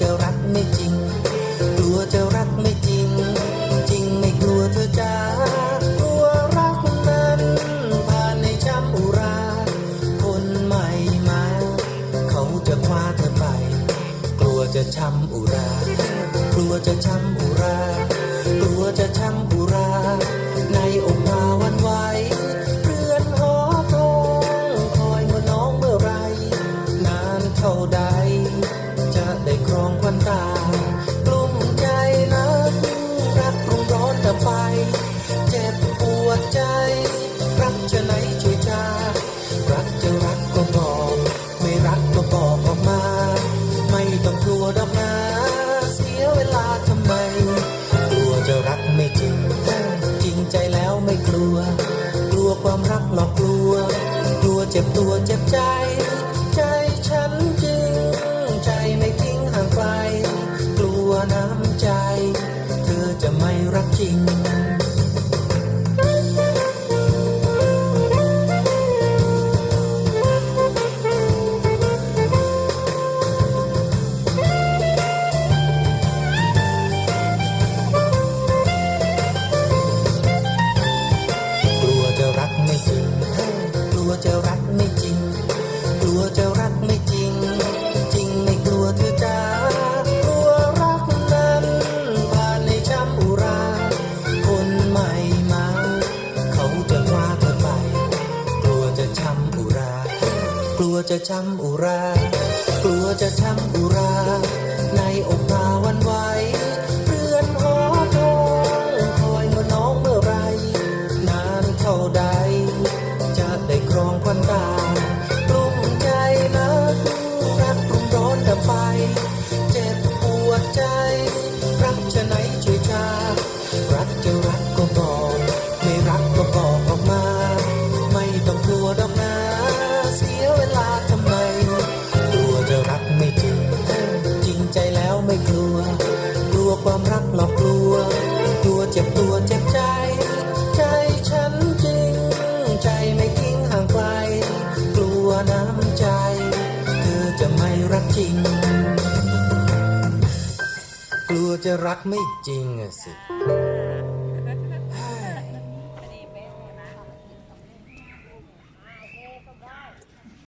จะรักไม่จริง กลัวจะรักไม่จริง จริงไม่กลัวเธอจ้ากลัวรักนั้นผ่านในช้ำอุรา คนใหม่มา เขาจะคว้าเธอไป กลัวจะช้ำอุรา กลัวจะช้ำอุรา กลัวจะช้ำอุรา บอกออกมา ไม่ต้องกลัวดอกนะเสียเวลาทำไม กลัวจะรักไม่จริง จริงใจแล้วไม่กลัว กลัวความรักหลอกกลัว กลัวเจ็บตัวเจ็บใจ จะช้ำอุรา กลัวจะช้ำอุรา ในอกพาวันไหวเรือนหอทองคอยเมื่อน้องเมื่อไร นานเท่าใด จะได้ครองควันตากลุ้มใจนักรักกลุ่มร้อนดับไฟเจ็บปวดใจ รักจะไหนช่วยชารักจะ ควากลัว กลัวเจ็บตัวเจ็บใจ ใจฉันจริง ใจไม่ทิ้งห่างไกล กลัวน้ำใจ เธอจะไม่รักจริง กลัวจะรักไม่จริงอะสิ